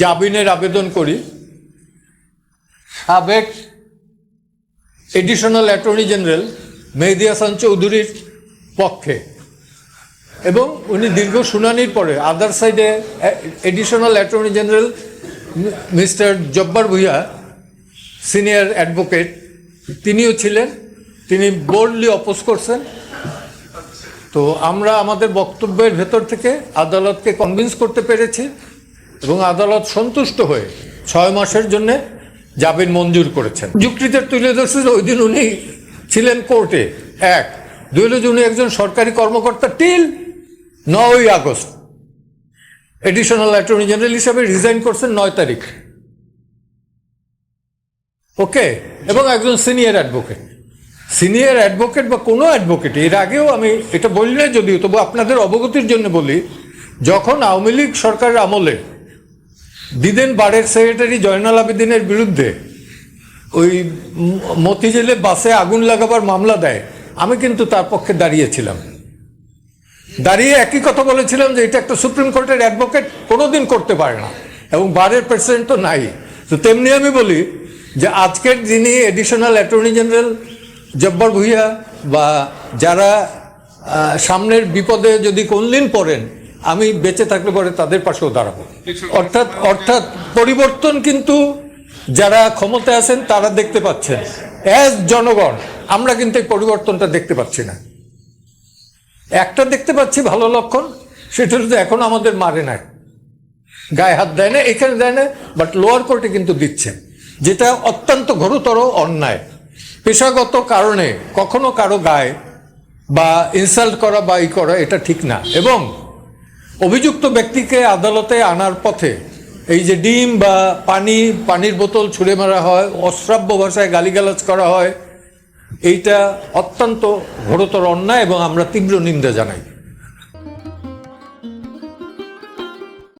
জামিনের আবেদন করি। সাবেক additional attorney general Mehedi Hasan চৌধুরীর পক্ষে এবং উনি দীর্ঘ শুনানির পরে আদার সাইডে additional attorney general mister Jabbar Bhuiyan, senior advocate, তিনিও ছিলেন, তিনি বোল্ডলি অপোজ করছেন। তো আমরা আমাদের বক্তব্যের ভেতর থেকে আদালতকে কনভিন্স করতে পেরেছি। এবং আদালত সন্তুষ্ট হয়ে ছয় মাসের জন্য জামিন মঞ্জুর করেছেন। যুক্তিতে তুলে ধরছে যে ওই দিন উনি ছিলেন কোর্টে, এক। দুই হলো উনি একজন সরকারি কর্মকর্তা টিল নয়ই আগস্ট। এডিশনাল অ্যাটর্নি জেনারেল হিসাবে রিজাইন করছেন নয় তারিখ। ওকে এবং একজন সিনিয়র অ্যাডভোকেট সিনিয়র অ্যাডভোকেট বা কোনো অ্যাডভোকেট এর আগেও আমি এটা বলি না যদিও, তবু আপনাদের অবগতির জন্য বলি, যখন আওয়ামী লীগ সরকারের আমলে দিদেন বারের সেক্রেটারি জয়নাল আবেদিনের বিরুদ্ধে ওই মতিঝিলে বাসে আগুন লাগাবার মামলা দেয়। আমি কিন্তু তার পক্ষে দাঁড়িয়েছিলাম। দাঁড়িয়ে একই কথা বলেছিলাম যে এটা একটা সুপ্রিম কোর্টের অ্যাডভোকেট কোনোদিন করতে পারে না এবং বারের প্রেসিডেন্ট তো নাই। তো তেমনি আমি বলি যে আজকের যিনি additional attorney general Jabbar Bhuiyan বা যারা সামনের বিপদে যদি কোনদিন পড়েন আমি বেঁচে থাকলে পরে তাদের পাশেও দাঁড়াবো। অর্থাৎ অর্থাৎ পরিবর্তন কিন্তু যারা ক্ষমতায় আছেন তারা দেখতে পাচ্ছেন। অ্যাজ জনগণ আমরা কিন্তু এই পরিবর্তনটা দেখতে পাচ্ছি না। একটা দেখতে পাচ্ছি ভালো লক্ষণ সেটা হচ্ছে এখন আমাদের মারে নাই। গায়ে হাত দেয় না এখানে দেয় না বাট লোয়ার কোর্টে কিন্তু দিচ্ছে। যেটা অত্যন্ত ঘোরতর অন্যায়। পেশাগত কারণে কখনো কারও গায়ে বা ইনসাল্ট করা বা ই করা এটা ঠিক না। এবং অভিযুক্ত ব্যক্তিকে আদালতে আনার পথে এই যে ডিম বা পানি, পানির বোতল ছুঁড়ে মারা হয়, অশ্রাব্য ভাষায় গালিগালাজ করা হয়, এইটা অত্যন্ত ঘোরতর অন্যায় এবং আমরা তীব্র নিন্দা জানাই।